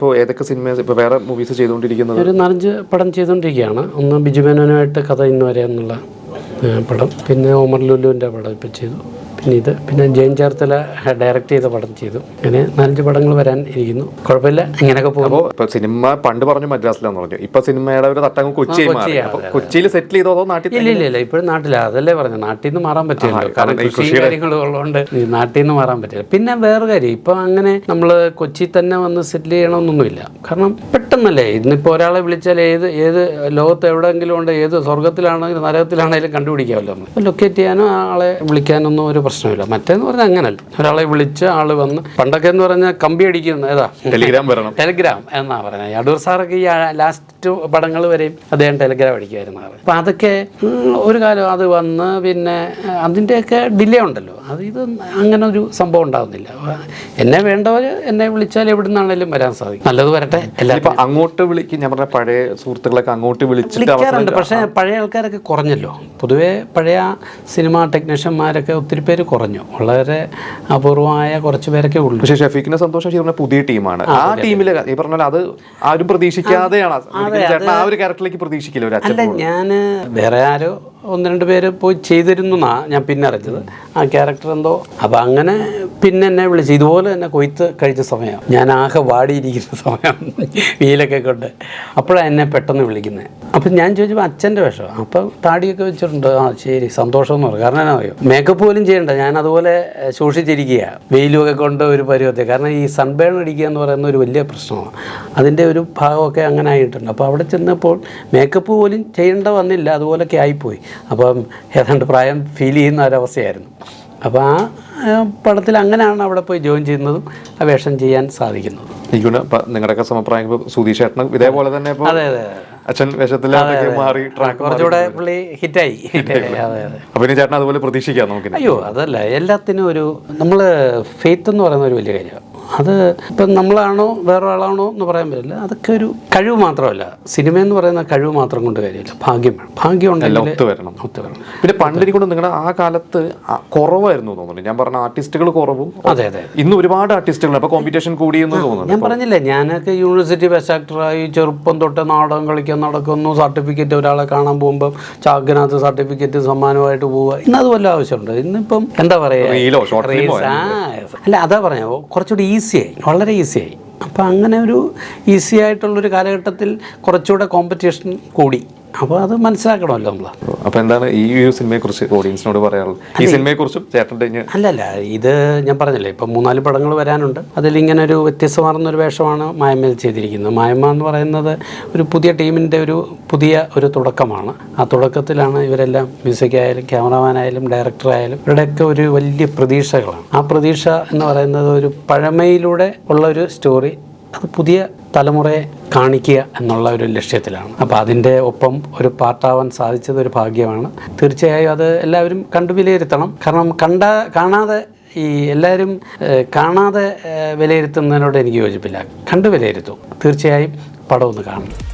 ഇപ്പോൾ ഏതൊക്കെ സിനിമ ഇപ്പോൾ വേറെ മൂവീസ് ചെയ്തുകൊണ്ടിരിക്കുന്നത്? ഒരു നാലഞ്ച് പടം ചെയ്തുകൊണ്ടിരിക്കുകയാണ്. ഒന്ന് ബിജു മേനോനുമായിട്ട് കഥ ഇന്ന് വരെ എന്നുള്ള പടം. പിന്നെ ഒമർ ലുലുവിന്റെ പടം ഇപ്പോൾ ചെയ്തു. പിന്നെ ഇത്. പിന്നെ ജയൻ ചേർത്തല ഡയറക്റ്റ് ചെയ്ത പടം ചെയ്തു. അങ്ങനെ നാലഞ്ച് പടങ്ങൾ വരാൻ ഇരിക്കുന്നു. കുഴപ്പമില്ല. ഇങ്ങനെയൊക്കെ പോകുമ്പോൾ ഇപ്പോൾ സിനിമ പണ്ട് പറഞ്ഞു മദ്രാസിലാന്ന് പറഞ്ഞു. ഇപ്പൊ സിനിമയുടെ ഒരു തട്ടങ്ങ് കൊച്ചി കൊച്ചിയിൽ സെറ്റിൽ ചെയ്തോ നാട്ടിൽ ഇല്ല ഇല്ല ഇല്ല ഇപ്പോഴും നാട്ടിലാണ് അതല്ലേ പറഞ്ഞു. നാട്ടിൽ നിന്ന് മാറാൻ പറ്റില്ല കാരണം കൃഷി കാര്യങ്ങൾ ഉള്ളതുകൊണ്ട് നാട്ടിൽ നിന്ന് മാറാൻ പറ്റില്ല. പിന്നെ വേറെ കാര്യം. ഇപ്പം അങ്ങനെ നമ്മൾ കൊച്ചി തന്നെ വന്ന് സെറ്റിൽ ചെയ്യണമെന്നൊന്നുമില്ല. കാരണം പെട്ടെന്നല്ലേ. ഇന്നിപ്പോൾ ഒരാളെ വിളിച്ചാൽ ഏത് ഏത് ലോകത്ത് എവിടെയെങ്കിലും ഉണ്ട് ഏത് സ്വർഗത്തിലാണെങ്കിലും നരകത്തിലാണെങ്കിലും കണ്ടുപിടിക്കാമല്ലോ നമ്മൾ. ലൊക്കേറ്റ് ചെയ്യാനോ ആളെ വിളിക്കാനൊന്നും ഒരു പ്രശ്നമില്ല. മറ്റേന്ന് പറഞ്ഞാൽ അങ്ങനല്ല. ഒരാളെ വിളിച്ച് ആൾ വന്ന് പണ്ടൊക്കെ എന്ന് പറഞ്ഞാൽ കമ്പി അടിക്കുന്ന ഏതാ? ടെലിഗ്രാം വരണം. ടെലിഗ്രാം എന്നാ പറഞ്ഞത് അടൂർ സാറൊക്കെ ഈ ലാസ്റ്റ് പടങ്ങൾ വരെയും അദ്ദേഹം ടെലിഗ്രാം അടിക്കുമായിരുന്നു അപ്പം അതൊക്കെ ഒരു കാലം അത് വന്ന് പിന്നെ അതിന്റെയൊക്കെ ഡിലേ ഉണ്ടല്ലോ. അത് ഇത് അങ്ങനെ ഒരു സംഭവം ഉണ്ടാകുന്നില്ല എന്നെ വേണ്ടവർ എന്നെ വിളിച്ചാൽ എവിടെ നിന്നാണേലും വരാൻ സാധിക്കും. നല്ലത് വരട്ടെ. എല്ലാവരും അങ്ങോട്ട് വിളിക്കും ഞാൻ പറഞ്ഞ പഴയ സുഹൃത്തുക്കളൊക്കെ അങ്ങോട്ട് വിളിച്ചിട്ട് പക്ഷേ പഴയ ആൾക്കാരൊക്കെ കുറഞ്ഞല്ലോ. പൊതുവേ പഴയ സിനിമാ ടെക്നീഷ്യന്മാരൊക്കെ ഒത്തിരി പേര് കുറഞ്ഞു. വളരെ അപൂർവമായ കുറച്ച് പേരൊക്കെ ഉള്ളൂ. പക്ഷേ ഷഫീഖിനെ സന്തോഷം പുതിയ ടീമാണ്. ആ ടീമിലെ ഈ പറഞ്ഞ അത് ആരും പ്രതീക്ഷിക്കാതെയാണ് ചേട്ടൻ ആ ഒരു ക്യാരക്ടറിലേക്ക് പ്രതീക്ഷിക്കില്ല ഒരു അല്ല ഞാൻ വേറെ ആരോ ഒന്ന് രണ്ട് പേര് പോയി ചെയ്തിരുന്നു എന്നാ ഞാൻ പിന്നെ അറിഞ്ഞത്. ആ ക്യാരക്ടർ എന്തോ. അപ്പം അങ്ങനെ പിന്നെ എന്നെ വിളിച്ചു ഇതുപോലെ തന്നെ കൊയ്ത്ത് കഴിച്ച സമയം. ഞാൻ ആകെ വാടിയിരിക്കുന്ന സമയം. വീലൊക്കെ കൊണ്ട്. അപ്പോഴാണ് എന്നെ പെട്ടെന്ന് വിളിക്കുന്നത് അപ്പം ഞാൻ ചോദിച്ചപ്പോൾ അച്ഛന്റെ വേഷം. അപ്പം താടിയൊക്കെ വെച്ചിട്ടുണ്ട്. ആ ശരി. സന്തോഷം എന്ന് പറയും കാരണം എന്നാ മേക്കപ്പ് പോലും ചെയ്യണ്ട. ഞാൻ അതുപോലെ സൂക്ഷിച്ചിരിക്കുക വെയിലുമൊക്കെ കൊണ്ട് ഒരു പരുവത്തെ കാരണം ഈ സൺബേൺ അടിക്കുക എന്ന് പറയുന്ന ഒരു വലിയ പ്രശ്നമാണ്. അതിന്റെ ഒരു ഭാഗമൊക്കെ അങ്ങനെ ആയിട്ടുണ്ട്. അപ്പോൾ അവിടെ ചെന്നപ്പോൾ മേക്കപ്പ് പോലും ചെയ്യേണ്ട വന്നില്ല. അതുപോലൊക്കെ ആയിപ്പോയി. അപ്പം ഏതാണ്ട് പ്രായം ഫീൽ ചെയ്യുന്ന ഒരവസ്ഥയായിരുന്നു. അപ്പോൾ ആ, പടത്തിൽ അങ്ങനെയാണ് അവിടെ പോയി ജോയിൻ ചെയ്യുന്നതും ആ വേഷം ചെയ്യാൻ സാധിക്കുന്നതും. എനിക്കൊണ്ട് നിങ്ങളുടെയൊക്കെ സമപ്രായം സുധീഷ് ചേട്ടന് ഇതേപോലെ തന്നെ ഇപ്പൊ അതെ അതെ അച്ഛൻ വേഷത്തിലൊക്കെ മാറി ട്രാക്ക് കുറച്ചുകൂടെ പുള്ളി ഹിറ്റായി. അപ്പൊ ഇനി ചേട്ടൻ അതുപോലെ പ്രതീക്ഷിക്കാം നമുക്ക് അയ്യോ അതല്ല. എല്ലാത്തിനും ഒരു നമ്മൾ ഫെയ്ത്ത് എന്ന് പറയുന്ന ഒരു വലിയ കാര്യമാണ്. അത് ഇപ്പം നമ്മളാണോ വേറെ ആളാണോ എന്ന് പറയാൻ പറ്റില്ല. അതൊക്കെ ഒരു കഴിവ് മാത്രമല്ല. സിനിമ എന്ന് പറയുന്ന കഴിവ് മാത്രം കൊണ്ട് കാര്യമില്ല. ഭാഗ്യം വേണം. ഭാഗ്യം ഒത്തു വരണം. ഒത്തു വരണം. പിന്നെ പണ്ടിരിക്കൊണ്ട് നിങ്ങളുടെ ആ കാലത്ത് കുറവായിരുന്നു തോന്നുന്നു. ഞാൻ പറഞ്ഞ ആർട്ടിസ്റ്റുകൾ കുറവും. അതെ അതെ. ഇന്ന് ഒരുപാട് ആർട്ടിസ്റ്റുകൾ അപ്പൊ കോമ്പറ്റീഷൻ കൂടിയെന്ന് തോന്നുന്നു. ഞാൻ പറഞ്ഞില്ലേ ഞാനൊക്കെ യൂണിവേഴ്സിറ്റി ബെസ്റ്റ് ആക്ടറായി ചെറുപ്പം തൊട്ട് നാടകം കളിക്കാൻ നടക്കുന്നു. സർട്ടിഫിക്കറ്റ് ഒരാളെ കാണാൻ പോകുമ്പോൾ ചാക്കിനകത്ത് സർട്ടിഫിക്കറ്റ് സമ്മാനമായിട്ട് പോവുക. ഇന്ന് അത് വല്ല ആവശ്യമുണ്ട്. ഇന്നിപ്പം എന്താ പറയുക അല്ല? അതാ പറയാ. കുറച്ചുകൂടി ഈസിയായി വളരെ ഈസിയായി. അപ്പോൾ അങ്ങനെ ഒരു ഈസി ആയിട്ടുള്ളൊരു കാലഘട്ടത്തിൽ കുറച്ചുകൂടെ കോമ്പറ്റീഷൻ കൂടി. അപ്പോൾ അത് മനസ്സിലാക്കണമല്ലോ നമ്മൾ അപ്പോൾ എന്താണ് ഈ ഒരു സിനിമയെക്കുറിച്ച് ഓഡിയൻസിനോട് പറയാനുള്ളത് ഈ സിനിമയെക്കുറിച്ച് ചേട്ടൻ ചേട്ടന്റെ അല്ലല്ല ഇത് ഞാൻ പറഞ്ഞില്ലേ ഇപ്പം മൂന്നാൽ പടങ്ങൾ വരാനുണ്ട്. അതിലിങ്ങനെ ഒരു വ്യത്യസ്തമാർന്നൊരു വേഷമാണ് മായമ്മയിൽ ചെയ്തിരിക്കുന്നത്. മായമ്മ എന്ന് പറയുന്നത് ഒരു പുതിയ ടീമിന്റെ ഒരു പുതിയ ഒരു തുടക്കമാണ്. ആ തുടക്കത്തിലാണ് ഇവരെല്ലാം മ്യൂസിക് ആയാലും ക്യാമറാമാനായാലും ഡയറക്ടറായാലും ഇവരുടെയൊക്കെ ഒരു വലിയ പ്രതീക്ഷകളാണ്. ആ പ്രതീക്ഷ എന്ന് പറയുന്നത് ഒരു പഴമയിലൂടെ ഉള്ള ഒരു സ്റ്റോറി. അത് പുതിയ തലമുറയെ കാണിക്കുക എന്നുള്ള ഒരു ലക്ഷ്യത്തിലാണ്. അപ്പോൾ അതിന്റെ ഒപ്പം ഒരു പാർട്ടാവാൻ സാധിച്ചത് ഒരു ഭാഗ്യമാണ്. തീർച്ചയായും അത് എല്ലാവരും കണ്ടു വിലയിരുത്തണം. കാരണം കണ്ട കാണാതെ ഈ എല്ലാവരും കാണാതെ വിലയിരുത്തുന്നതിനോട് എനിക്ക് യോജിപ്പില്ല. കണ്ടു വിലയിരുത്തും. തീർച്ചയായും പടം ഒന്ന് കാണണം.